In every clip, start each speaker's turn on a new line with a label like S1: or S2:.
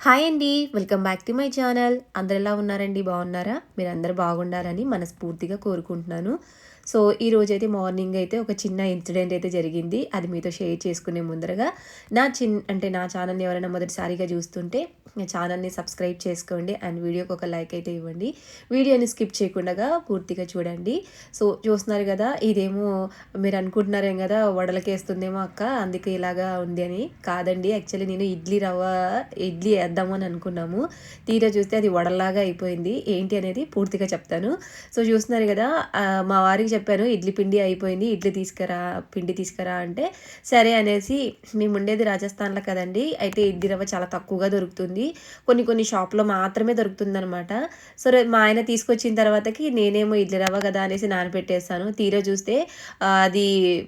S1: Hi అండి. Welcome back to my channel. అందరు ఎలా ఉన్నారండి? బాగున్నారా? మీరు అందరు బాగుండాలని మనస్ఫూర్తిగా కోరుకుంటున్నాను. సో ఈ రోజు అయితే మార్నింగ్ అయితే ఒక చిన్న ఇన్సిడెంట్ అయితే జరిగింది. అది మీతో షేర్ చేసుకునే ముందరగా నా చిన్ అంటే నా ఛానల్ని ఎవరైనా మొదటిసారిగా చూస్తుంటే ఛానల్ని సబ్స్క్రైబ్ చేసుకోండి అండ్ వీడియోకి ఒక లైక్ అయితే ఇవ్వండి. వీడియోని స్కిప్ చేయకుండా పూర్తిగా చూడండి. సో చూస్తున్నారు కదా ఇదేమో మీరు అనుకుంటున్నారేం కదా వడలకేస్తుందేమో అక్క అందుకే ఇలాగా ఉంది అని. కాదండి యాక్చువల్లీ నేను ఇడ్లీ రవ్వ ఇడ్లీ వేద్దామని అని అనుకున్నాము. తీరా చూస్తే అది వడలాగా అయిపోయింది. ఏంటి అనేది పూర్తిగా చెప్తాను. సో చూస్తున్నారు కదా మా వారికి చెప్పాను ఇడ్లీ పిండి అయిపోయింది ఇడ్లీ తీసుకురా పిండి తీసుకురా అంటే సరే అనేసి మేము ఉండేది రాజస్థాన్లో కదండి. అయితే ఇడ్లీ రవ్వ చాలా తక్కువగా దొరుకుతుంది. కొన్ని కొన్ని షాప్లో మాత్రమే దొరుకుతుంది అనమాట సరే మా ఆయన తీసుకొచ్చిన తర్వాతకి నేనేమో ఇడ్లీ రవ్వ కదా అనేసి నానబెట్టేస్తాను తీరా చూస్తే అది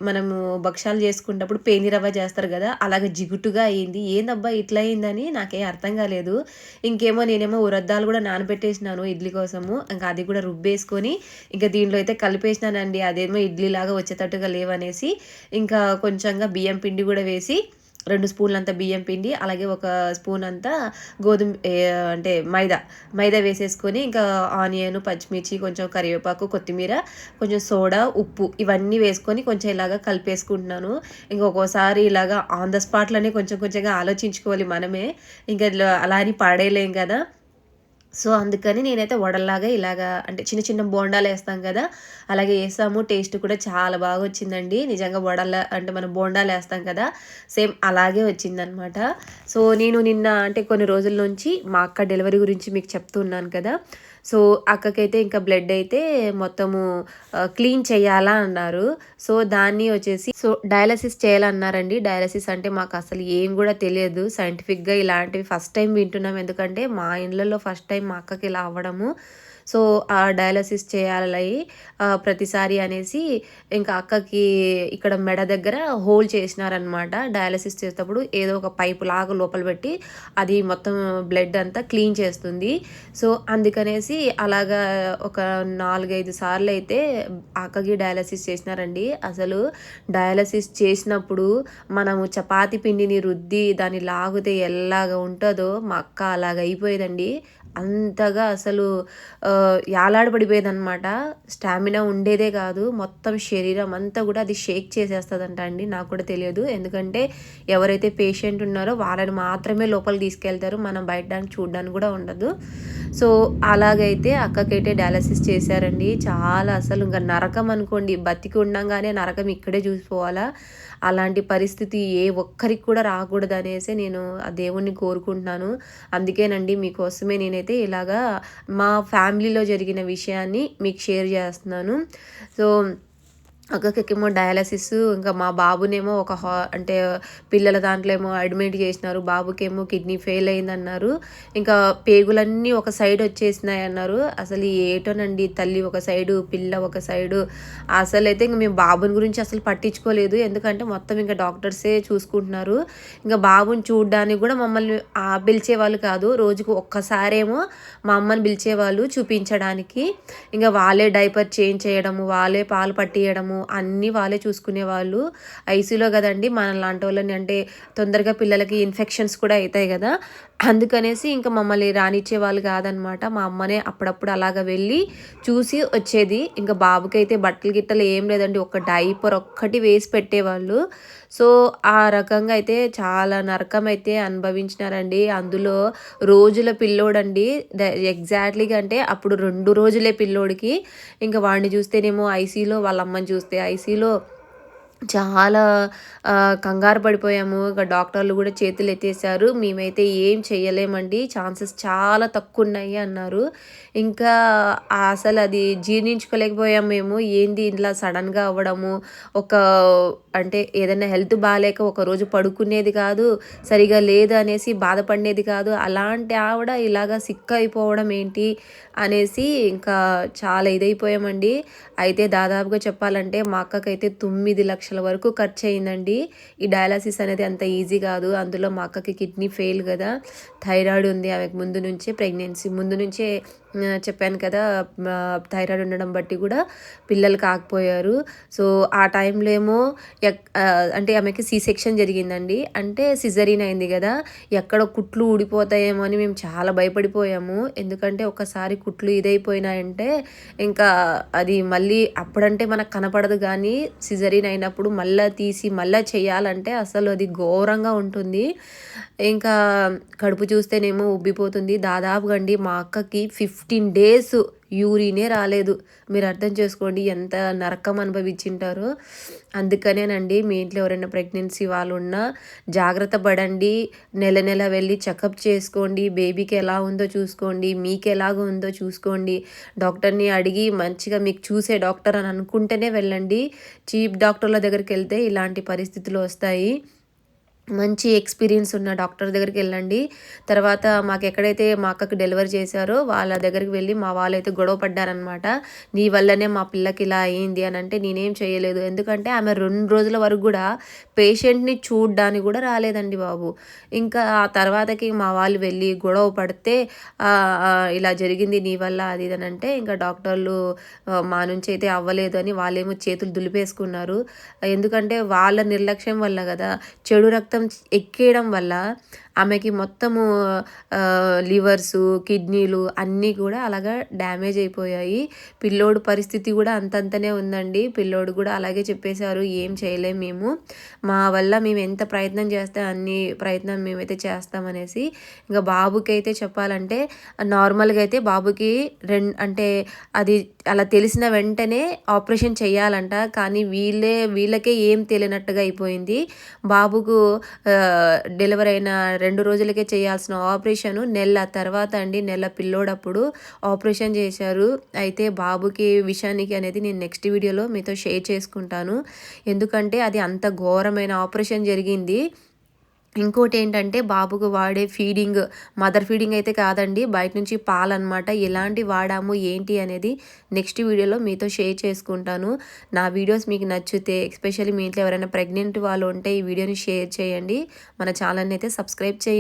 S1: మనము భక్షాలు చేసుకున్నప్పుడు పేని రవ్వ చేస్తారు కదా అలాగే జిగుటుగా అయింది. ఏందబ్బా ఇట్లా అయిందని నాకేం అర్థం కాలేదు. ఇంకేమో నేనేమో ఉరద్దాలు కూడా నానబెట్టేసినాను ఇడ్లీ కోసము. ఇంకా అది కూడా రుబ్బేసుకొని ఇంకా దీంట్లో అయితే కలిపేసినానండి అదేమో ఇడ్లీ లాగా వచ్చేటట్టుగా లేవనేసి ఇంకా కొంచెంగా బియ్యం పిండి కూడా వేసి రెండు స్పూన్లంత బియ్యం పిండి అలాగే ఒక స్పూన్ అంతా గోధుమ అంటే మైదా మైదా వేసేసుకొని ఇంకా ఆనియన్ పచ్చిమిర్చి కొంచెం కరివేపాకు కొత్తిమీర కొంచెం సోడా ఉప్పు ఇవన్నీ వేసుకొని కొంచెం ఇలాగా కలిపేసుకుంటున్నాను. ఇంకా ఒక్కోసారి ఇలాగా ఆన్ ద స్పాట్లోనే కొంచెం కొంచెంగా ఆలోచించుకోవాలి మనమే. ఇంకా అలా అని పాడేయలేం కదా. సో అందుకని నేనైతే వడల్లాగా ఇలాగా అంటే చిన్న చిన్న బోండాలు వేస్తాం కదా అలాగే వేసాము. టేస్ట్ కూడా చాలా బాగా వచ్చిందండి. నిజంగా వడల అంటే మనం బోండాలు వేస్తాం కదా సేమ్ అలాగే వచ్చిందనమాట. సో నేను నిన్న అంటే కొన్ని రోజుల నుంచి మా అక్క డెలివరీ గురించి మీకు చెప్తున్నాను కదా సో అక్కకైతే ఇంకా బ్లడ్ అయితే మొత్తము క్లీన్ చేయాలా అన్నారు. సో దాన్ని వచ్చేసి సో డయాలసిస్ చేయాలన్నారండి. డయాలసిస్ అంటే మాకు అసలు ఏం కూడా తెలియదు. సైంటిఫిక్గా ఇలాంటివి ఫస్ట్ టైం వింటున్నాం. ఎందుకంటే మా ఇండ్లలో ఫస్ట్ టైం మా అక్కకి ఇలా అవ్వడము. సో ఆ డయాలసిస్ చేయాలి ప్రతిసారి అనేసి ఇంకా అక్కకి ఇక్కడ మెడ దగ్గర హోల్ చేసినారనమాట డయాలసిస్ చేసేటప్పుడు ఏదో ఒక పైపు లాగా లోపల పెట్టి అది మొత్తం బ్లడ్ అంతా క్లీన్ చేస్తుంది. సో అందుకనేసి అలాగా ఒక నాలుగైదు సార్లు అయితే అక్కకి డయాలసిస్ చేసినారండి. అసలు డయాలసిస్ చేసినప్పుడు మనము చపాతి పిండిని రుద్ది దాన్ని లాగితే ఎలాగ ఉంటుందో మా అక్క అలాగ అయిపోయేదండి. అంతగా అసలు యాలాడబడిపోయేదనమాట స్టామినా ఉండేదే కాదు. మొత్తం శరీరం అంతా కూడా అది షేక్ చేసేస్తుందంట అండి. నాకు కూడా తెలియదు. ఎందుకంటే ఎవరైతే పేషెంట్ ఉన్నారో వాళ్ళని మాత్రమే లోపలికి తీసుకెళ్తారు. మనం బయట చూడడానికి కూడా ఉండదు. సో అలాగైతే అక్కకైతే డయాలసిస్ చేశారండి. చాలా అసలు ఇంకా నరకం అనుకోండి. బతికి ఉండంగానే నరకం ఇక్కడే చూసిపోవాలా? అలాంటి పరిస్థితి ఏ ఒక్కరికి కూడా రాకూడదు అనేసి నేను ఆ దేవుణ్ణి కోరుకుంటున్నాను. అందుకేనండి మీకోసమే నేనైతే ఇలాగా మా ఫ్యామిలీలో జరిగిన విషయాన్ని మీకు షేర్ చేస్తున్నాను. సో అక్కకేమో డయాలసిస్ ఇంకా మా బాబునేమో ఒక హా అంటే పిల్లల దాంట్లో ఏమో అడ్మిట్ చేసినారు బాబుకేమో కిడ్నీ ఫెయిల్ అయిందన్నారు. ఇంకా పేగులన్నీ ఒక సైడ్ వచ్చేసినాయి అన్నారు అసలు ఏటోనండి తల్లి ఒక సైడు పిల్ల ఒక సైడు. అసలైతే ఇంకా ఇంక మేము బాబుని గురించి అసలు పట్టించుకోలేదు. ఎందుకంటే మొత్తం ఇంకా డాక్టర్సే చూసుకుంటున్నారు. ఇంకా బాబుని చూడడానికి కూడా మమ్మల్ని ఆ, పిలిచేవాళ్ళు కాదు. రోజుకు ఒక్కసారేమో మా అమ్మని పిలిచేవాళ్ళు చూపించడానికి. ఇంకా వాళ్ళే డైపర్ చేంజ్ చేయడము వాళ్ళే పాలు పట్టియడము అన్నీ వాళ్ళే చూసుకునేవాళ్ళు ఐసీలో కదండి మన లాంటి వాళ్ళని అంటే తొందరగా పిల్లలకి ఇన్ఫెక్షన్స్ కూడా అవుతాయి కదా. అందుకనేసి ఇంకా మమ్మల్ని రానిచ్చే వాళ్ళు కాదనమాట. మా అమ్మనే అప్పుడప్పుడు అలాగ వెళ్ళి చూసి వచ్చేది. ఇంకా బాబుకైతే బట్టలు గిట్టలు ఏం లేదండి. ఒక డైపర్ ఒక్కటి వేసి పెట్టేవాళ్ళు. సో ఆ రకంగా అయితే చాలా నరకం అయితే అనుభవించినారండి. అందులో రోజుల పిల్లోడండి. ఎగ్జాక్ట్లీగా అంటే అప్పుడు రెండు రోజులే పిల్లోడికి. ఇంకా వాడిని చూస్తేనేమో ఐసీలో వాళ్ళ అమ్మని చూస్తే ఐసీలో చాలా కంగారు పడిపోయాము. ఇక డాక్టర్లు కూడా చేతులు ఎత్తేసారు మేమైతే ఏం చేయలేమండి ఛాన్సెస్ చాలా తక్కువ ఉన్నాయి అన్నారు. ఇంకా అసలు అది జీర్ణించుకోలేకపోయాము మేము. ఏంది ఇలా సడన్గా అవ్వడము? ఒక అంటే ఏదైనా హెల్త్ బాగాలేక ఒక రోజు పడుకునేది కాదు సరిగా లేదు అనేసి బాధపడినది కాదు. అలాంటి ఆవిడ ఇలాగా సిక్ అయిపోవడం ఏంటి అనేసి ఇంకా చాలా ఇదైపోయామండి. అయితే దాదాపుగా చెప్పాలంటే మా అక్కకైతే తొమ్మిది లక్షల వరకు ఖర్చు అయిందండి ఈ డయాలసిస్ అనేది అంత ఈజీ కాదు. అందులో మా అక్కకి కిడ్నీ ఫెయిల్ కదా. థైరాయిడ్ ఉంది ఆమెకు ముందు నుంచే ప్రెగ్నెన్సీ ముందు నుంచే చెప్పాను కదా థైరాయిడ్ ఉండడం బట్టి కూడా పిల్లలు కాకపోయారు. సో ఆ టైంలో ఏమో అంటే ఆమెకి సి సెక్షన్ జరిగిందండి. అంటే సిజరీన్ అయింది కదా ఎక్కడ కుట్లు ఊడిపోతాయేమో అని మేము చాలా భయపడిపోయాము. ఎందుకంటే ఒకసారి కుట్లు ఇదైపోయినాయంటే ఇంకా అది మళ్ళీ అప్పుడంటే మనకు కనపడదు కానీ సిజరీన్ అయినప్పుడు మళ్ళీ తీసి మళ్ళీ చేయాలంటే అసలు అది ఘోరంగా ఉంటుంది. ఇంకా కడుపు చూస్తేనేమో ఉబ్బిపోతుంది. దాదాపుగా అండి మా అక్కకి ఫిఫ్టీన్ డేస్ యూరినే రాలేదు. మీరు అర్థం చేసుకోండి ఎంత నరకం అనుభవించింటారో. అందుకనేనండి మీ ఇంట్లో ఎవరైనా ప్రెగ్నెన్సీ వాళ్ళు ఉన్నా జాగ్రత్త పడండి. నెల నెల వెళ్ళి చెకప్ చేసుకోండి. బేబీకి ఎలా ఉందో చూసుకోండి. మీకు ఎలాగ ఉందో చూసుకోండి. డాక్టర్ని అడిగి మంచిగా మీకు చూసే డాక్టర్ అని అనుకుంటేనే వెళ్ళండి. చీప్ డాక్టర్ల దగ్గరికి వెళ్తే ఇలాంటి పరిస్థితులు వస్తాయి. మంచి ఎక్స్పీరియన్స్ ఉన్న డాక్టర్ దగ్గరికి వెళ్ళండి. తర్వాత మాకు ఎక్కడైతే మా అక్కకు డెలివరీ చేశారో వాళ్ళ దగ్గరికి వెళ్ళి మా వాళ్ళైతే గొడవ పడ్డారనమాట నీ వల్లనే మా పిల్లకి ఇలా అయింది అని అంటే నేనేం చేయలేదు. ఎందుకంటే ఆమె రెండు రోజుల వరకు కూడా పేషెంట్ని చూడ్డానికి కూడా రాలేదండి బాబు. ఇంకా ఆ తర్వాతకి మా వాళ్ళు వెళ్ళి గొడవ పడితే ఇలా జరిగింది నీ వల్ల అది ఇది అంటే ఇంకా డాక్టర్లు మా నుంచి అయితే అవ్వలేదు అని వాళ్ళేమో చేతులు దులిపేసుకున్నారు. ఎందుకంటే వాళ్ళ నిర్లక్ష్యం వల్ల కదా. చెడు రక్తం ఎక్కేయడం వల్ల ఆమెకి మొత్తము లివర్సు కిడ్నీలు అన్నీ కూడా అలాగా డ్యామేజ్ అయిపోయాయి. పిల్లోడు పరిస్థితి కూడా అంతంతనే ఉందండి. పిల్లోడు కూడా అలాగే చెప్పేశారు ఏం చేయలేం మేము. మా వల్ల మేము ఎంత ప్రయత్నం చేస్తే అన్ని ప్రయత్నం మేమైతే చేస్తామనేసి ఇంకా బాబుకి అయితే చెప్పాలంటే నార్మల్గా అయితే బాబుకి రెండు అంటే అది అలా తెలిసిన వెంటనే ఆపరేషన్ చేయాలంట. కానీ వీళ్ళే వీళ్ళకే ఏం తెలియనట్టుగా అయిపోయింది. బాబుకు డెలివరీ అయిన రెండు రోజులకే చేయాల్సిన ఆపరేషన్ నెల తర్వాత అండి నెల పిల్లోడప్పుడు ఆపరేషన్ చేశారు. అయితే బాబుకి విషయానికి అనేది నేను నెక్స్ట్ వీడియోలో మీతో షేర్ చేసుకుంటాను. ఎందుకంటే అది అంత ఘోరమైన ఆపరేషన్ జరిగింది. ఇంకోటి ఏంటంటే బాబుకు వాడే ఫీడింగ్ మదర్ ఫీడింగ్ అయితే కాదండి బయట నుంచి పాలు అనమాట ఎలాంటి వాడాము ఏంటి అనేది నెక్స్ట్ వీడియోలో మీతో షేర్ చేసుకుంటాను. నా వీడియోస్ మీకు నచ్చితే ఎస్పెషల్లీ మీ ఇంట్లో ఎవరైనా ప్రెగ్నెంట్ వాళ్ళు ఉంటే ఈ వీడియోని షేర్ చేయండి. మన ఛానల్ని అయితే సబ్స్క్రైబ్ చేయండి.